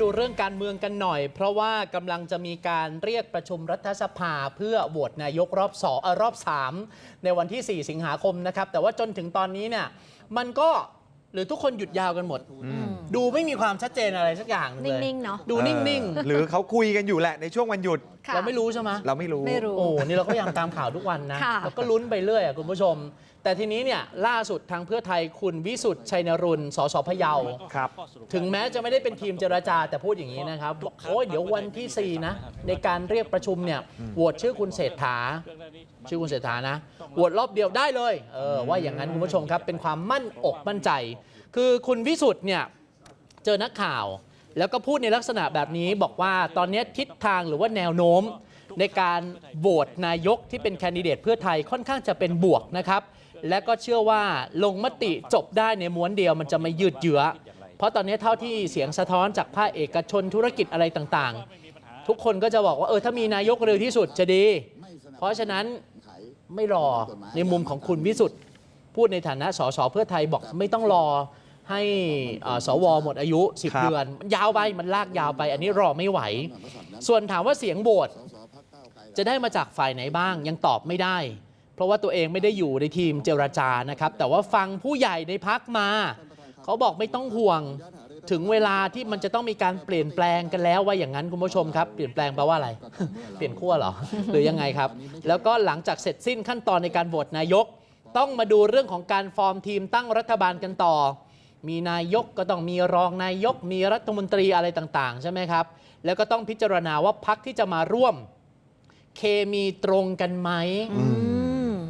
ดูเรื่องการเมืองกันหน่อย เพราะว่ากำลังจะมีการเรียกประชุมรัฐสภาเพื่อโหวตนายกรอบสองอ่อรอบ 3 ในวันที่ 4 สิงหาคมนะครับ แต่ว่าจนถึงตอนนี้เนี่ยมันก็ หรือทุกคนหยุดยาวกันหมด ดูไม่มีความชัดเจนอะไรสักอย่างเลย นิ่งๆเนอะดูนิ่งหรือเขาคุยกันอยู่แหละในช่วงวันหยุด ค่ะๆเราไม่รู้ใช่ไหมเราไม่รู้ ไม่รู้ โอ้นี่เราก็ยังตามข่าวทุกวันนะค่ะแล้วก็ลุ้นไปเรื่อยอะคุณผู้ชม แต่ทีนี้เนี่ยล่าสุดทางเพื่อไทยคุณวิสุทธ์ชัยนรุนสสพะเยา ครับ ถึงแม้จะไม่ได้เป็นทีมเจรจาแต่พูดอย่างนี้นะครับบอกโอ้ยเดี๋ยววันที่ 4 นะ ในการเรียกประชุมเนี่ยโหวตชื่อคุณเศรษฐา ชื่อคุณเศรษฐานะโหวตรอบเดียวได้เลยเออว่าอย่างนั้นคุณผู้ชมครับ เป็นความมั่นอกมั่นใจ คือคุณวิสุทธ์เนี่ยเจอนักข่าว แล้วก็พูดในลักษณะแบบนี้บอกว่าตอนนี้ทิศทางหรือว่าแนวโน้ม ในการโหวตนายกที่เป็นแคนดิเดตเพื่อไทยค่อนข้างจะเป็นบวกนะครับและก็เชื่อว่าลงมติจบได้ในม้วนเดียวมันจะไม่ยืดเยื้อ เพราะตอนนี้เท่าที่เสียงสะท้อนจากภาคเอกชนธุรกิจอะไรต่างๆ ทุกคนก็จะบอกว่าเออถ้ามีนายกเร็วที่สุดจะดี เพราะฉะนั้น ไม่รอในมุมของคุณวิสุทธ์พูดในฐานะสสเพื่อไทยบอกไม่ต้องรอให้เอ่อสวหมดอายุครั10บเดือนมันยาวไปมันลากยาวไป อันนี้รอไม่ไหว ส่วนถามว่าเสียงโหวตจะได้มาจากฝ่ายไหนบ้าง ยังตอบไม่ได้ เพราะว่าตัวเองไม่ได้อยู่ในทีมเจรจานะครับ แต่ว่าฟังผู้ใหญ่ในพักมา เขาบอกไม่ต้องห่วง ถึงเวลาที่มันจะต้องมีการเปลี่ยนแปลงกันแล้วว่าอย่างนั้นคุณผู้ชมครับ เปลี่ยนแปลงแปลว่าอะไร เปลี่ยนขั้วเหรอ หรือยังไงครับ แล้วก็หลังจากเสร็จสิ้นขั้นตอนในการโหวตนายก ต้องมาดูเรื่องของการฟอร์มทีมตั้งรัฐบาลกันต่อ มีนายกก็ต้องมีรองนายก มีรัฐมนตรีอะไรต่างๆ ใช่ไหมครับ แล้วก็ต้องพิจารณาว่าพักที่จะมาร่วม เคมีตรงกันไหมอืม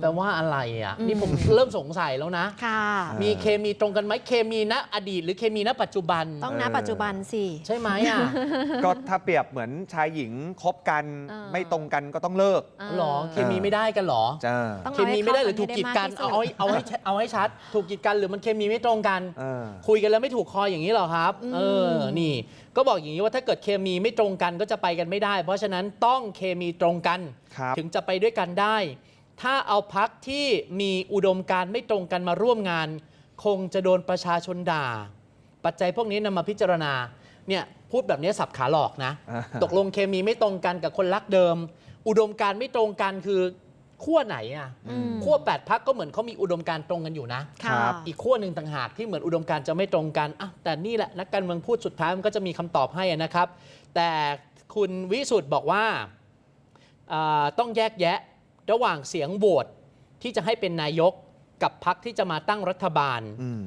แปลว่าอะไรอะ นี่ผมเริ่มสงสัยแล้วนะ ค่ะ มีเคมีตรงกันไหมเคมีณอดีต หรือเคมีณปัจจุบัน ต้องนะเออปัจจุบันสิ ใช่ไหมอะ ก็ถ้าเปรียบเหมือนชายหญิงคบกันเออ ไม่ตรงกันก็ต้องเลิกาหรอ เคมีไม่ได้กันหรอ จ้าต้องเคมีไม่ได้หรือถูกกีดกัน เอาเอาให้ให้เอาให้เอาให้ชัด ถูกกีดกันหรือมันเคมีไม่ตรงกัน เออ คุยกันแล้วไม่ถูกคออย่างนี้เหรอครับ เออ นี่ ก็บอกอย่างนี้ว่าถ้าเกิดเคมีไม่ตรงกันก็จะไปกันไม่ได้ เพราะฉะนั้นต้องเคมีตรงกัน ครับ ถึงจะไปด้วยกันได้ ถ้าเอาพักที่มีอุดมการณ์ไม่ตรงกันมาร่วมงาน คงจะโดนประชาชนด่า ปัจจัยพวกนี้นำมาพิจารณาเนี่ยพูดแบบนี้สับขาหลอกนะ อ่า ตกลงเคมีไม่ตรงกันกับคนรักเดิม อุดมการณ์ไม่ตรงกันคือขั้วไหนอะอืมขั้วแปดพักก็เหมือนเขามีอุดมการณ์ตรงกันอยู่นะ ค่ะอีกขั้วหนึ่งต่างหากที่เหมือนอุดมการณ์จะไม่ตรงกันอะแต่นี่แหละนักการเมืองพูดสุดท้ายมันก็จะมีคำตอบให้นะครับ แต่คุณวิสุทธ์บอกว่าอ่าต้องแยกแยะ ระหว่างเสียงโหวตที่จะให้เป็นนายกกับพักที่จะมาตั้งรัฐบาล อืม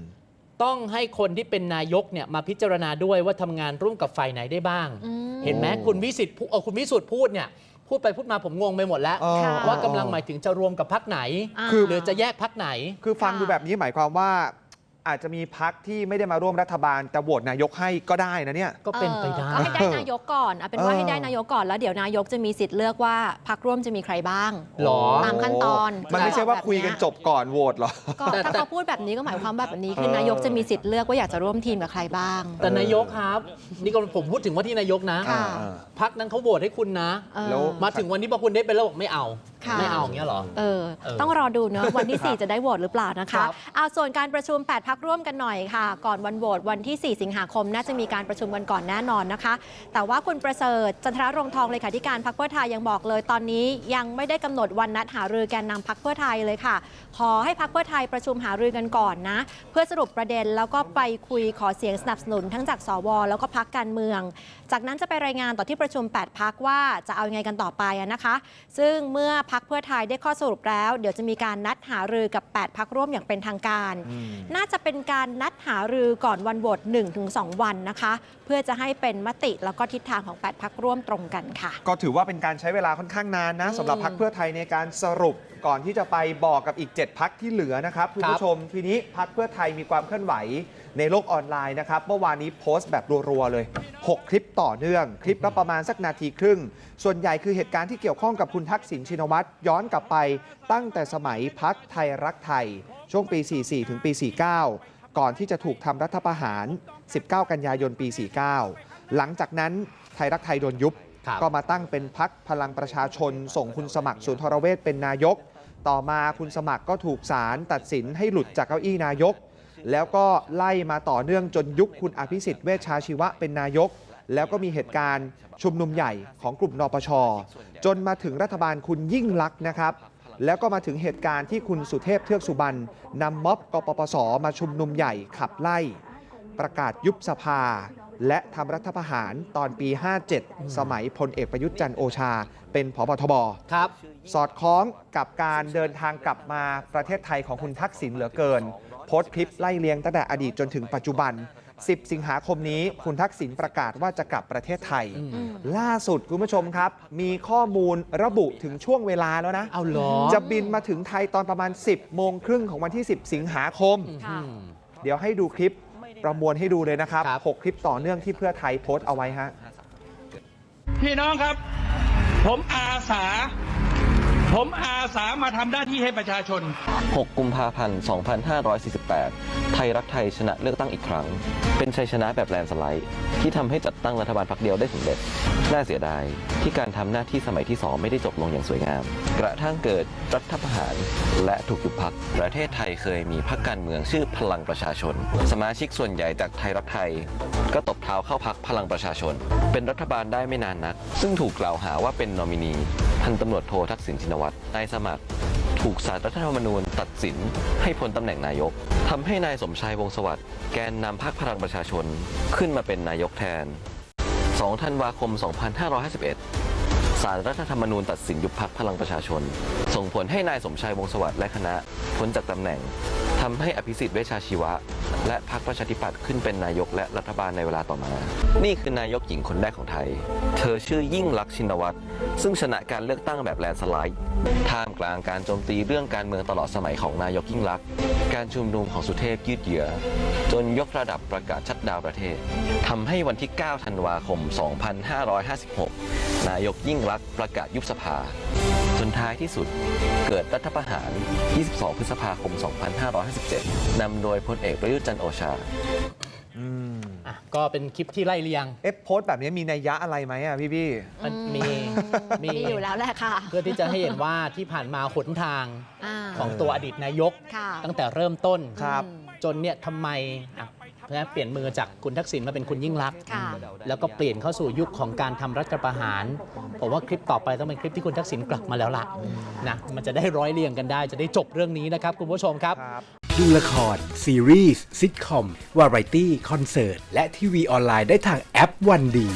ต้องให้คนที่เป็นนายกเนี่ยมาพิจารณาด้วยว่าทำงานร่วมกับฝ่ายไหนได้บ้าง อืม เห็นไหมคุณวิสิทธิ์พูเอ่อคุณวิสุทธ์พูดเนี่ยพูดไปพูดมาผมงงไปหมดแล้วเออค่ะว่ากำลังหมายถึงจะรวมกับพักไหนาคือหรือจะแยกพักไหน คือฟังค่ะดูแบบนี้หมายความว่า อาจจะมีพักที่ไม่ได้มาร่วมรัฐบาล แต่โหวตนายกให้ก็ได้นะเนี่ย ก็เป็นไปได้เออก็ให้ได้นายกก่อนเอาเป็นว่าเออให้ได้นายกก่อนแล้วเดี๋ยวนายกจะมีสิทธิ์เลือกว่าพักร่วมจะมีใครบ้าง หรอ ตามขั้นตอนมันไม่ใช่ว่าคุยกันจบก่อนโหวตหรอ ก็แต่ถ้าแต่ เขาพูดแบบนี้ก็หมายความแบบนี้คือเออ นายกจะมีสิทธิ์เลือกว่าอยากจะร่วมทีมกับใครบ้าง แต่นายกครับ นี่ก็ผมพูดถึงว่าที่นายกนะ ค่ะ อ่า พักนั้นเขาโหวตให้คุณนะ เออ แล้ว มาถึงวันนี้พอคุณได้เป็นแล้วบอกไม่เอา ค่ะไม่เอาอย่างเงี้ยเหรอ เออ เออต้องรอดูเนอะวันที่ 4 จะได้โหวตหรือเปล่านะครัคะบ เอาส่วนการประชุม 8 พักร่วมกันหน่อยค่ะ ก่อนวันโหวตวันที่ 4 สิงหาคม น่าจะมีการประชุมกันก่อนแน่นอนนะคะ แต่ว่าคุณประเสริฐจันทรรงทองเลขาธิการพักเพื่อไทยยังบอกเลย ตอนนี้ยังไม่ได้กำหนดวันนัดหารือแกนนำพักเพื่อไทยเลยค่ะ ขอให้พักเพื่อไทยประชุมหารือกันก่อนนะ เพื่อสรุปประเด็นแล้วก็ไปคุยขอเสียงสนับสนุนทั้งจากสวแล้วก็พักการเมือง จากนั้นจะไปรายงานต่อที่ประชุม 8 พักว่าจะเอายังไงกันต่อไปอะนะคะ ซึ่งเมื่อพักเพื่อไทยได้ข้อสรุปแล้ว เดี๋ยวจะมีการนัดหารือกับ 8 พักร่วมอย่างเป็นทางการอืมน่าจะเป็นการนัดหารือก่อนวันโหวต1-2 วันนะคะ เพื่อจะให้เป็นมติแล้วก็ทิศทางของ 8 พักร่วมตรงกันค่ะ ก็ถือว่าเป็นการใช้เวลาค่อนข้างนานนะสำหรับอืมพักเพื่อไทยในการสรุปก่อนที่จะไปบอกกับอีก 7 พักที่เหลือนะครับคุณครับผู้ชมทีนี้พักเพื่อไทยมีความเคลื่อนไหว ในโลกออนไลน์นะครับ เมื่อวานนี้โพสต์แบบรัวๆเลย 6 คลิปต่อเนื่อง คลิปละประมาณสักนาทีครึ่ง ส่วนใหญ่คือเหตุการณ์ที่เกี่ยวข้องกับคุณทักษิณชินวัตรย้อนกลับไป ตั้งแต่สมัยพักไทยรักไทย ช่วงปี 44 ถึงปี 49 ก่อนที่จะถูกทำรัฐประหาร 19 กันยายนปี 49 หลังจากนั้นไทยรักไทยโดนยุบครับก็มาตั้งเป็นพักพลังประชาชน ส่งคุณสมัครสุนทรเวชเป็นนายก ต่อมาคุณสมัครก็ถูกศาลตัดสินให้หลุดจากเก้าอี้นายก แล้วก็ไล่มาต่อเนื่องจนยุคคุณอภิสิทธิ์เวชชาชีวะเป็นนายก แล้วก็มีเหตุการณ์ชุมนุมใหญ่ของกลุ่มนปช จนมาถึงรัฐบาลคุณยิ่งลักษณ์นะครับ แล้วก็มาถึงเหตุการณ์ที่คุณสุเทพเทือกสุบรรณนำม็อบกปปสมาชุมนุมใหญ่ขับไล่ ประกาศยุบสภา และทำรัฐประหารตอนปี 57 สมัยพลเอกประยุทธ์จันทร์โอชา เป็นผบทบครับ สอดคล้องกับการเดินทางกลับมาประเทศไทยของคุณทักษิณเหลือเกิน โพสต์คลิปไล่เลียงตั้งแต่อดีตจนถึงปัจจุบัน 10 สิงหาคมนี้คุณทักษิณประกาศว่าจะกลับประเทศไทยอืมอืมล่าสุดคุณผู้ชมครับ มีข้อมูลระบุถึงช่วงเวลาแล้วนะ เอาเหรอ จะบินมาถึงไทยตอนประมาณ 10 โมงครึ่งของวันที่ 10 สิงหาคม ค่ะอืมเดี๋ยวให้ดูคลิปประมวลให้ดูเลยนะครับ ครับ 6 คลิปต่อเนื่องที่เพื่อไทยโพสต์เอาไว้ฮะ พี่น้องครับ ผมอาสา ผมอาสามาทำหน้าที่ให้ประชาชน 6 กุมภาพันธ์ 2548 ไทยรักไทยชนะเลือกตั้งอีกครั้ง เป็นชัยชนะแบบแลนสไลด์ ที่ทำให้จัดตั้งรัฐบาลพรรคเดียวได้สำเร็จ น่าเสียดายที่การทำหน้าที่สมัยที่2ไม่ได้จบลงอย่างสวยงาม กระทั่งเกิดรัฐประหาร และถูกยุบพัก ประเทศไทยเคยมีพรรคการเมืองชื่อพลังประชาชน สมาชิกส่วนใหญ่จากไทยรักไทย ก็ตบเท้าเข้าพักพลังประชาชน เป็นรัฐบาลได้ไม่นานนัก ซึ่งถูกกล่าวหาว่าเป็นนอมินี พันตำรวจโททักษิณชินวัตรนายสมัคร ถูกสารรัฐธรรมนูญตัดสินให้พ้นตำแหน่งนายกทำให้นายสมชายวงศสวัสดิ์แกนนำพรรคพลังประชาชนขึ้นมาเป็นนายกแทน 2 ธันวาคม 2551 สารรัฐธรรมนูญตัดสินยุบพักพลังประชาชน ส่งผลให้นายสมชายวงศสวัสดิ์และคณะพ้นจากตำแหน่ง ทำให้อภิสิทธิ์เวชชาชีวะ และพรรคประชาธิปัตย์ขึ้นเป็นนายกและรัฐบาลในเวลาต่อมา นี่คือนายกหญิงคนแรกของไทย เธอชื่อยิ่งลักษณ์ชินวัตร ซึ่งชนะการเลือกตั้งแบบแลนสไลด์ท่ามกลางการโจมตีเรื่องการเมืองตลอดสมัยของนายกยิ่งลักษณ์การชุมนุมของสุเทพยืดเยื้อจนยกระดับประกาศชัดดาวประเทศทำให้วันที่ 9 ธันวาคม 2556 นายกยิ่งลักษณ์ประกาศยุบสภาายที่สุด เกิดรัฐประหาร 22 พฤษภาคม 2557 นำโดยพลเอกประยุทธ์จันทร์โอชาอืมอะก็เป็นคลิปที่ไล่เรียงเอ๊ะโพสต์แบบนี้มีนัยยะอะไรไหมอะพี่พี่ มันมีมีมีอยู่แล้วแหละค่ะเพื่อที่จะให้เห็นว่าที่ผ่านมาหนทางา ของตัวอดีตนายก ค่ะตั้งแต่เริ่มต้น ครับอืมจนเนี่ยทำไมอะ นะเปลี่ยนมือจากคุณทักษิณมาเป็นคุณยิ่งรักษณ์ค่ะ แล้วก็เปลี่ยนเข้าสู่ยุคของการทำรัฐประหารผมว่าคลิปต่อไปต้องเป็นคลิปที่คุณทักษิณกลับมาแล้วล่ะนะมันจะได้ร้อยเรียงกันได้จะได้จบเรื่องนี้นะครับคุณผู้ชมครับครับดูละคร ซีรีส์ซิทคอม วาไรตี้ คอนเสิร์ต และทีวีออนไลน์ได้ทางแอปวันดี